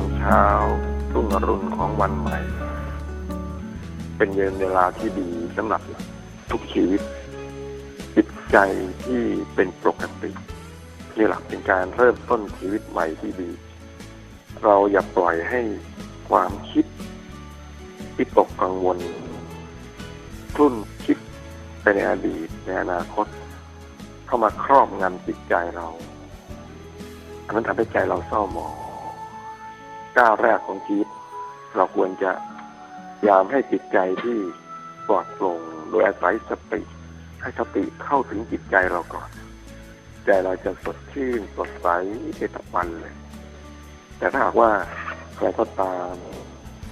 ามเช้ารุ่งอรุณของวันใหม่ เป็นเย็นเวลาที่ดีสำหรับทุกชีวิต จิตใจที่เป็นปกตินี่หละเป็นการเริ่มต้นชีวิตใหม่ที่ดี เราอย่าปล่อยให้ความคิดวิตกกังวลทุ่นคิดไปในอดีตในอนาคต เข้ามาครอบงำจิตใจเราอันนั้นทำให้ใจเราเศร้าหมอง ก้าวแรกของชีวิต เราควรจะพยายามให้จิตใจที่ปลอดโปร่งโดยอาศัยสติให้สติเข้าถึงจิตใจเราก่อน ใจเราจะสดชื่นสดใสในทุกวันเลย แต่ถ้าหากว่าใครก็ตาม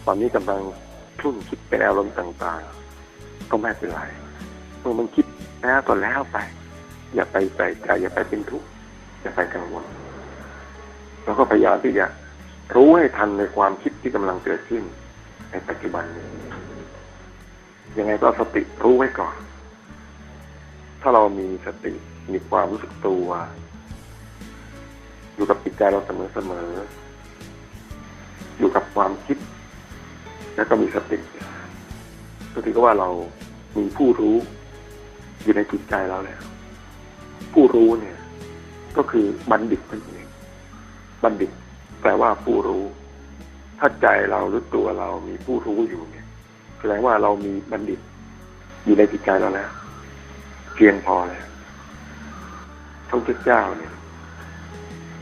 ตอนนี้กำลังทุ่นคิดเป็นอารมณ์ต่างๆ ก็ไม่เป็นไรเมื่อมันคิดแล้วก็แล้วไป อย่าไปใส่ใจอย่าไปเป็นทุกข์อย่าไปกังวลแล้วก็พยายามที่จะ รู้ให้ทันในความคิดที่กำลังเกิดขึ้น ในปัจจุบันนี้ ยังไงก็สติรู้ไว้ก่อน ถ้าเรามีสติมีความรู้สึกตัว อยู่กับจิตใจเราเสมอๆอยู่กับความคิด แล้วก็มีสติสติก็ว่าเรามีผู้รู้ อยู่ในจิตใจเราแล้ว ผู้รู้เนี่ย ก็คือบัณฑิตนั่นเองบัณฑิต แปลว่าผู้รู้ ถ้าใจเราหรือตัวเรามีผู้รู้อยู่เนี่ยแสดงว่าเรามีบัณฑิต อยู่ในจิตใจเราแล้วเพียงพอแล้วพระพุทธเจ้าเนี่ย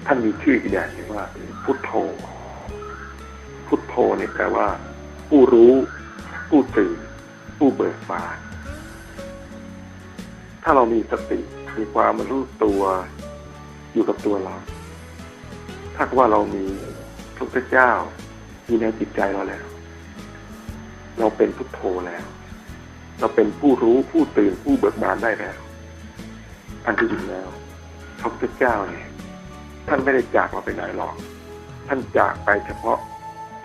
ท่านมีชื่ออีกอย่างหนึงว่า พุทโธ พุทโธเนี่ยแปลว่า ผู้รู้ ผู้ตื่น ผู้เบิกบานถ้าเรามีสติมีความรู้ตัวอยู่กับตัวเรา ถ้าว่าเรามีพระพุทธเจ้าอยู่ในจิตใจเราแล้ว เราเป็นพุทโธแล้ว เราเป็นผู้รู้ผู้ตื่นผู้เบิกบานได้แล้ว อันที่จริงแล้วพระพุทธเจ้าเนี่ยท่านไม่ได้จากเราไปไหนหรอก ท่านจากไปเฉพาะ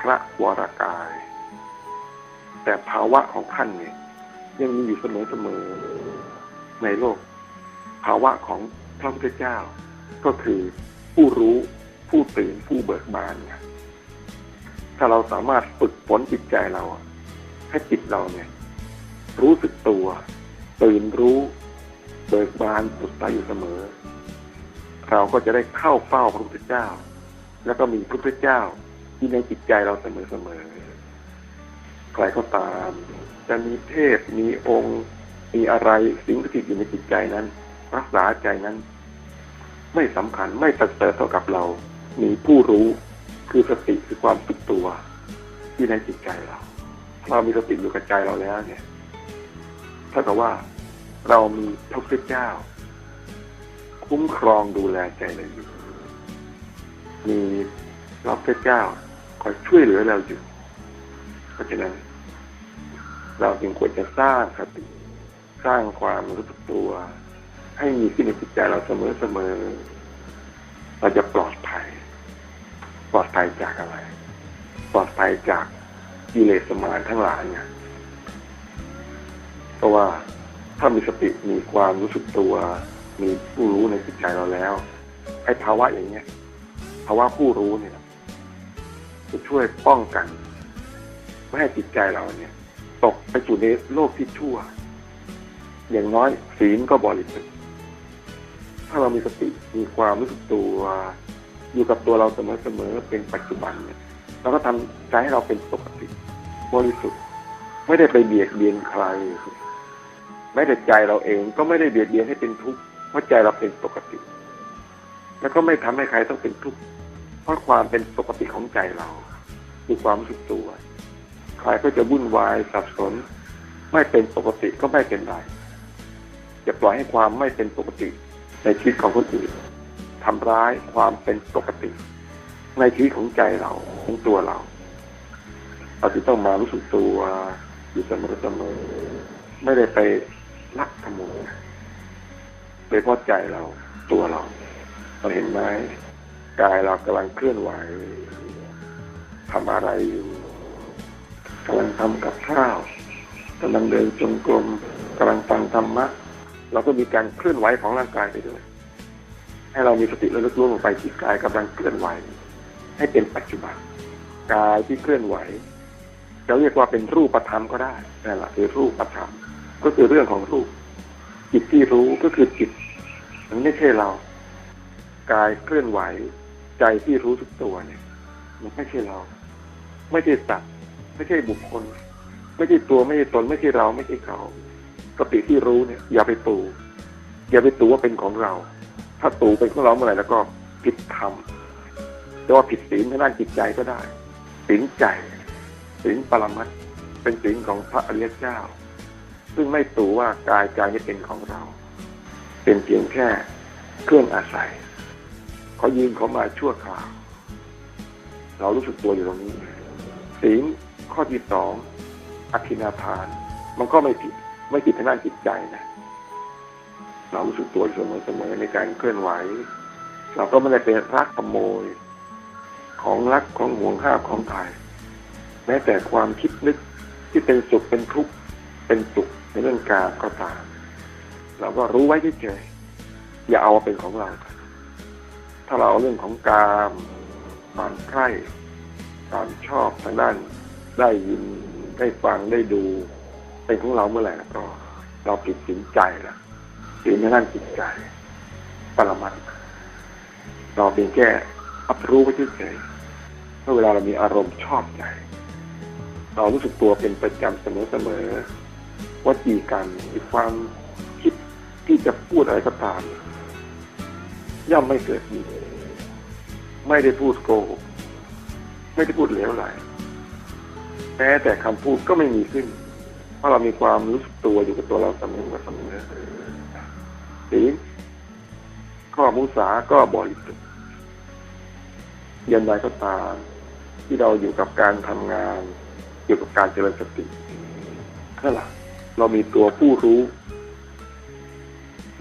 พระวรากาย แต่ภาวะของท่านเนี่ยยังมีอยู่เสมอเสมอในโลก ภาวะของพระพุทธเจ้าก็คือผู้รู้ ผู้ตื่นผู้เบิกบานไงถ้าเราสามารถฝึกฝนจิตใจเรา ให้จิตเราเนี่ย รู้สึกตัว ตื่นรู้ เบิกบานสดใสอยู่เสมอ เราก็จะได้เข้าเฝ้าพระพุทธเจ้า แล้วก็มีพระพุทธเจ้าที่ในจิตใจเราเสมอเสมอๆใครก็ตาม จะมีเทพมีองค์ มีอะไรสิ่งที่อยู่ในจิตใจนั้น รักษาใจนั้น ไม่สำคัญไม่ประเสริเท่ากับเรา มีผู้รู้คือสติคือความสึกตัวที่ในจิตใจเราเรามีสติอยู่กับใจเราแล้วเนี่ยเท่ากับว่าเรามีพระพุทธเจ้า คุ้มครองดูแลใจเราอยู่ มีพระพุทธเจ้าคอยช่วยเหลือเราอยู่ เพราะฉะนั้น เราจึงควรจะสร้างสติ สร้างความรู้สึกตัว ให้มีขึ้นในจิตใจเราเสมอเสมอๆเราจะปลอดภัย ปลอดภัยจากอะไร ปลอดภัยจากกิเลสสมานทั้งหลายไงเพราะว่าถ้ามีสติมีความรู้สึกตัว มีผู้รู้ในจิตใจเราแล้วไอ้ภาวะอย่างเนี้ยภาวะผู้รู้เนี่ยจะช่วยป้องกัน ไม่ให้จิตใจเราเนี่ย ตกไปสู่ในโลกที่ชั่ว อย่างน้อยศีลก็บริสุทธิ์ถ้าเรามีสติมีความรู้สึกตัว อยู่กับตัวเราเสมอๆเป็นปัจจุบันเนี่ยเราก็ทำใจให้เราเป็นปกติบริสุทธิ์ไม่ได้ไปเบียดเบียนใครแม้แต่ใจเราเองก็ไม่ได้เบียดเบียนให้เป็นทุกข์เพราะใจเราเป็นปกติ แล้วก็ไม่ทำให้ใครต้องเป็นทุกข์เพราะความเป็นปกติของใจเราคือความรู้สึกตัวใครก็จะวุ่นวายสับสน ไม่เป็นปกติก็ไม่เป็นไรจะปล่อยให้ความไม่เป็นปกติในชีวิตของคนอื่น ทำร้ายความเป็นปกติ ในชีวิตของใจเราของตัวเราเราจะต้องมารู้สึกตัวอยู่เสมอเสมอไม่ได้ไปลักขโมยไปพราะใจเราตัวเรา เราเห็นไหมกายเรากำลังเคลื่อนไหวทำอะไรอยู่กำลังทำกับข้าวกำลังเดินจงกรมกำลังฟังธรรมะเราก็มีการเคลื่อนไหวของร่างกายไปด้วย ให้เรามีสติระลึกรู้ลงไปที่กายกำลังเคลื่อนไหว ให้เป็นปัจจุบันกายที่เคลื่อนไหวจะเรียกว่าเป็นรูปธรรมก็ได้นั่นแหละคือรูปธรรมก็คือเรื่องของรูป จิตที่รู้ก็คือจิตมันไม่ใช่เรา กายเคลื่อนไหว ใจที่รู้ทุกตัวเนี่ย มันไม่ใช่เรา ไม่ใช่สัตว์ไม่ใช่บุคคล ไม่ใช่ตัวไม่ใช่ตนไม่ใช่เราไม่ใช่เขาสติที่รู้เนี่ย อย่าไปตูอย่าไปตูว่าเป็นของเรา ถ้าตูเป็นของเราเมื่อไหร่แล้วก็ผิดธรรมจะว่าผิดศีลทางด้านจิตใจก็ได้ศีลใจศีลปรมัตเป็นศีลของพระอริยเจ้า ซึ่งไม่ตูว่ากายใจนี่เป็นของเรา เป็นเพียงแค่เครื่องอาศัยเขายืมเขามาชั่วคราว เรารู้สึกตัวอยู่ตรงนี้ศีลข้อที่สองอธินาทาน มันก็ไม่ผิด ไม่ผิดทางด้านจิตใจนะ เรารู้สึกตัวเสมอเสมอในการเคลื่อนไหว เราก็ไม่ได้เป็นรักขโมย ของรักของห่วงห้ามของใครแม้แต่ความคิดนึกที่เป็นสุขเป็นทุกข์เป็นสุขในเรื่องการก็ตาม เราก็รู้ไว้เฉยๆอย่าเอาเป็นของเรา ถ้าเราเอาเรื่องของกามความใคร่ความชอบทางด้านได้ยินได้ฟังได้ดู เป็นของเราเมื่อไหร่ก็ เราผิดสินใจล้ว ผิดในด้านจิตใจปรมัตเราเพียงแค่รับรู้ไว้เฉยๆเมื่อเวลาเรามีอารมณ์ชอบใจ เรารู้สึกตัวเป็นประจำเสมอๆว่าจีกันมีความคิดที่จะพูดอะไรก็ตาม ย่อมไม่เกิดมีไม่ได้พูดโกหกไม่ได้พูดเหลวไหลแม้แต่คำพูดก็ไม่มีขึ้น เพราะเรามีความรู้สึกตัวอยู่กับตัวเราเสมอเสมอ สีข้อมุสาก็บริสุทธิ์ยันใดก็ตาม ที่เราอยู่กับการทำงาน อยู่กับการเจริญสตินั่นแหละเรามีตัวผู้รู้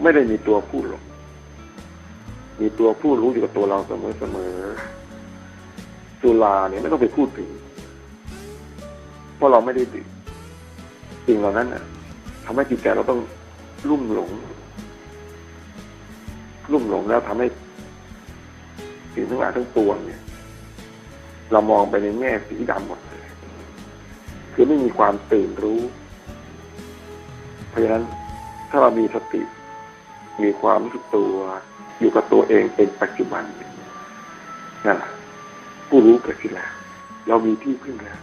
ไม่ได้มีตัวผู้หลงมีตัวผู้รู้อยู่กับตัวเราเสมอเสมอสุราเนี่ยไม่ต้องไปพูดถึง เพราะเราไม่ได้ดื่มสิ่งเหล่านั้นน่ะทำให้จิตใจเราต้องลุ่มหลง ลุ่มหลงแล้วทำให้สิ่งทั้งหลายทั้งปวงเนี่ย เรามองไปในแง่สีดำหมดเลยคือไม่มีความตื่นรู้ เพราะฉะนั้นถ้าเรามีสติ มีความรู้สึกตัว อยู่กับตัวเองเป็นปัจจุบันนั่นแหละผู้รู้เกิดขึ้นแล้วเรามีที่พึ่งแล้ว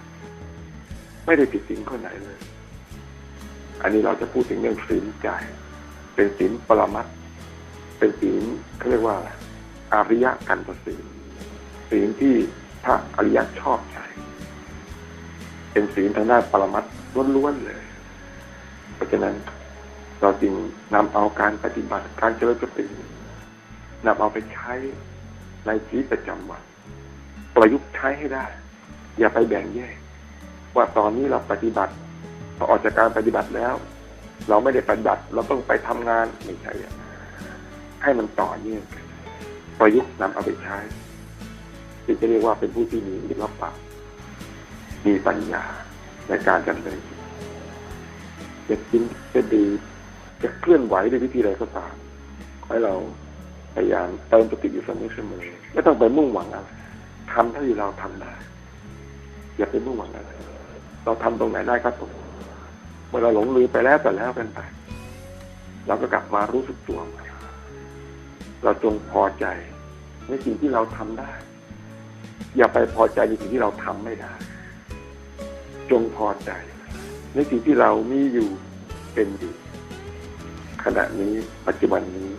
ไม่ได้ผิดศีลข้อไหนเลย อันนี้เราจะพูดถึงเรื่องศีลใจ เป็นศีลปรมัตถ เป็นศีลเขาเรียกว่าอาริยะกันตศีลศีลที่พระอริยะชอบใจเป็นศีลทางด้านปรมัตถ์ล้วนๆเลย เพราะฉะนั้นเราจึงนำเอาการปฏิบัติการเจริญสตินำเอาไปใช้ในชีวิตประจำวัน ประยุกต์ใช้ให้ได้ อย่าไปแบ่งแยก ว่าตอนนี้เราปฏิบัติพอออกจากการปฏิบัติแล้ว เราไม่ได้ปฏิบัติ เราต้องไปทำงานไม่ใช่ ให้มันต่อเนื่องกันประยุกต์นำเอาไปใช้ที่จะเรียกว่าเป็นผู้ที่มีอิทธิปะมีปัญญาในการดำเนินจะกินจะดีจะเคลื่อนไหวด้วยวิธีใดก็ตามให้เราพยายามเติมสติอยู่เสมอเสมอไม่ต้องไปมุ่งหวังอะไรทำเท่าที่เราทำได้ อย่าไปมุ่งหวังอะไรเราทำตรงไหนได้ก็ตรงเมื่อเราหลงลืมไปแล้วแต่แล้วกันไปเราก็กลับมารู้สึกตัวใหม่ เราจงพอใจ ในสิ่งที่เราทำได้ อย่าไปพอใจในสิ่งที่เราทำไม่ได้ จงพอใจ ในสิ่งที่เรามีอยู่เป็นอยู่ขณะนี้ปัจจุบันนี้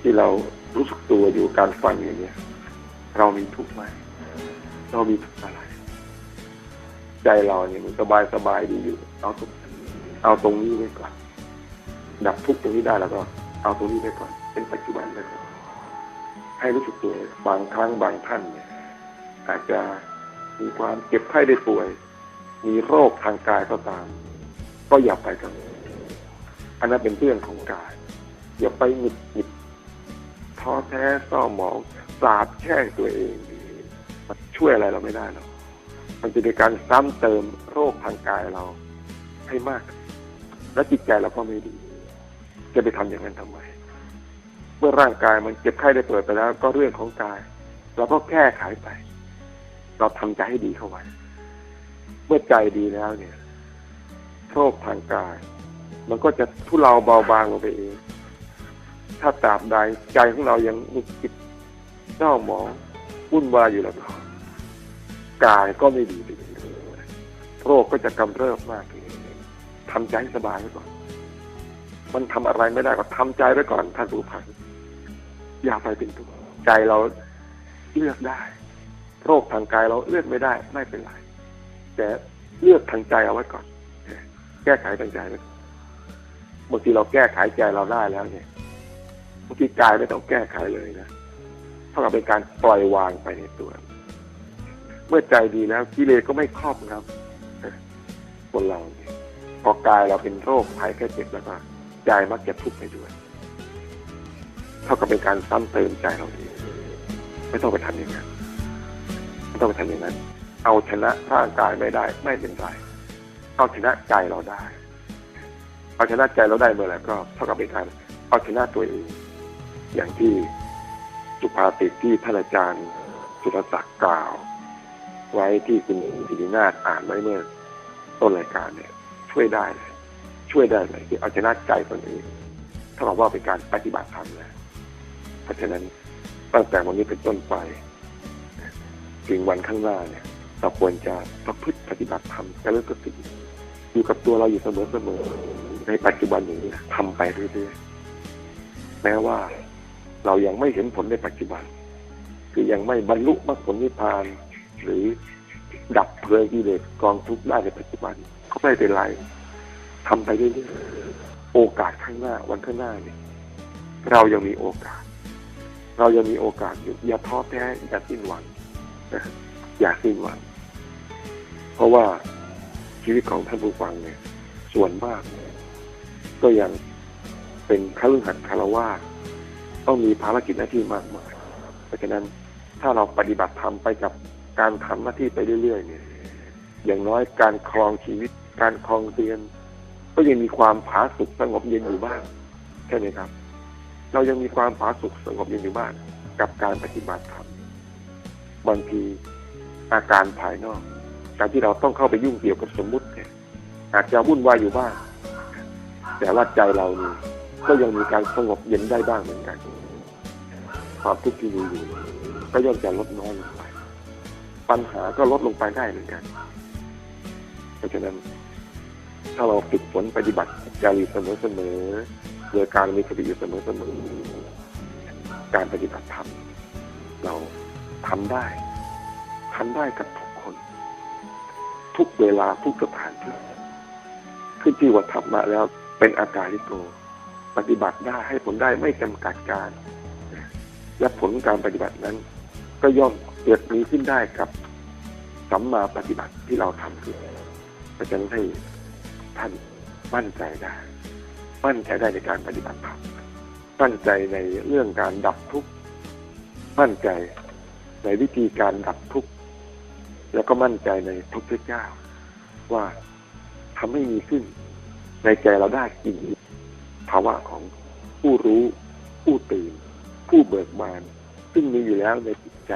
ที่เรารู้สึกตัวอยู่การฟังอย่างนี้เรามีทุกข์ไหมเรามีทุกข์อะไร ใจเราเนี่ยมันสบายสบายดีอยู่ เอาตรงเอาตรงนี้ไว้ก่อน ดับทุกข์ตรงนี้ได้แล้วก็ เอาตรงนี้ไว้ก่อน เป็นปัจจุบันไว้ก่อน ให้รู้สึกตัวบางครั้งบางท่านเนี่ยอาจจะมีความเจ็บไข้ได้ป่วย มีโรคทางกายก็ตาม ก็อย่าไปกังวลอันนั้นเป็นเรื่องของกาย อย่าไปหงุดหงิดท้อแท้เศร้าหมองสาบแช่งตัวเองมันช่วยอะไรเราไม่ได้หรอกมันจะเป็นการซ้ำเติมโรคทางกายเราให้มาก และจิตใจเราก็ไม่ดี จะไปทำอย่างนั้นทำไม มื่อร่างกายมันเจ็บไข้ได้ป่วยไปแล้ว ก็เรื่องของกาย เราก็แก้ไขไป เราทำใจให้ดีเข้าไว้ เมื่อใจดีแล้วเนี่ยโรคทางกาย มันก็จะทุเลาเบาบางลงไปเอง ถ้าตราบใดใจของเรายังมุกิดเจ้าหมองวุ่นวายอยู่แล้วก็กายก็ไม่ดีไปเลยโรคก็จะกำเริบมากขึ้นทำใจให้สบายไว้ก่อน มันทำอะไรไม่ได้ก็ทำใจไว้ก่อนท่านผู้ฟัง ย่าไปเป็นทุกข์ใจเราเลือกได้ โรคทางกายเราเลือกไม่ได้ไม่เป็นไรแต่เลือกทางใจเอาไว้ก่อน แก้ไขทางใจไว้บางทีเราแก้ไขใจเราได้แล้วเนี่ยบางทีกายไม่ต้องแก้ไขเลยนะเท่ากับเป็นการปล่อยวางไปในตัว เมื่อใจดีแล้วกิเลสก็ไม่ครอบครับคนเราเนี่ยพอกายเราเป็นโรคภัยแค่เจ็บแล้วก็ใจมักจะทุกข์ไปด้วย เท่ากับเป็นการซ้ำเติมใจเราเองไม่ต้องไปทำอย่างนั้นไม่ต้องไปทำอย่างนั้น เอาชนะร่างกายไม่ได้ไม่เป็นไรเอาชนะใจเราได้ เอาชนะใจเราได้เมื่อไหร่ก็เท่ากับเป็นการเอาชนะตัวเอง อย่างที่สุภาษิตที่ท่านอาจารย์สุรศักดิ์กล่าว ไว้ที่คุณศิรินาถอ่านไว้เมื่อต้นรายการเนี่ย ช่วยได้เลยช่วยได้เลยที่เอาชนะใจตนเองเท่ากับว่าเป็นการปฏิบัติธรรมแล้ว เพราะฉะนั้นตั้งแต่วันนี้เป็นต้นไปถึงวันข้างหน้าเนี่ยเราควรจะประพฤติปฏิบัติธรรมจะเริ่มสติอยู่กับตัวเราอยู่เสมอเสมอในปัจจุบันอย่างนี้นะทำไปเรื่อยๆแม้ว่าเรายังไม่เห็นผลในปัจจุบัน คือยังไม่บรรลุมรรคผลนิพพาน หรือดับเพลิงกิเลสกองทุกข์ได้ในปัจจุบัน ก็ไม่เป็นไรทำไปเรื่อยๆโอกาสข้างหน้าวันข้างหน้าเนี่ยเรายังมีโอกาส เรายังมีโอกาสอยู่อย่าท้อแท้อย่าสิ้นหวังนะอย่าสิ้นหวัง เพราะว่าชีวิตของท่านผู้ฟังเนี่ย ส่วนมาก ก็ยังเป็นคฤหัสถ์คารวาสต้องมีภารกิจหน้าที่มากมายเพราะฉะนั้นถ้าเราปฏิบัติธรรมไปกับการทำหน้าที่ไปเรื่อยๆเนี่ย อย่างน้อยการครองชีวิต การครองเรียน ก็ยังมีความผาสุกสงบเย็นอยู่บ้างใช่ไหมครับ เรายังมีความผาสุกสงบเย็นอยู่บ้างกับการปฏิบัติธรรมบางทีอาการภายนอก การที่เราต้องเข้าไปยุ่งเกี่ยวกับสมมุติเนี่ยอาจจะวุ่นวายอยู่บ้างแต่ว่าใจเรานี่ก็ยังมีการสงบเย็นได้บ้างเหมือนกันความทุกข์ที่มีอยู่ก็ย่อมจะลดน้อยลงไป ปัญหาก็ลดลงไปได้เหมือนกัน เพราะฉะนั้น ถ้าเราฝึกฝนปฏิบัติจอยู่เสมอเสมอ โดยการมีสติอยู่เสมอเสมอการปฏิบัติธรรมเราทำได้ทำได้กับทุกคน ทุกเวลาทุกสถานที่ขึ้นที่ว่าธรรมะแล้วเป็นอาการลิโกปฏิบัติได้ให้ผลได้ไม่จำกัดการ และผลการปฏิบัตินั้น ก็ย่อมเกิดมีขึ้นได้กับสัมมาปฏิบัติที่เราทำขึ้นเพราะฉะนั้นให้ท่านมั่นใจได้ มั่นใจได้ในการปฏิบัติธรรมมั่นใจในเรื่องการดับทุกข์มั่นใจในวิธีการดับทุกข์แล้วก็มั่นใจในพระพุทธเจ้า ว่าทำให้มีขึ้น ในใจเราได้จริงภาวะของผู้รู้ ผู้ตื่น ผู้เบิกบาน ซึ่งมีอยู่แล้วในจิตใจ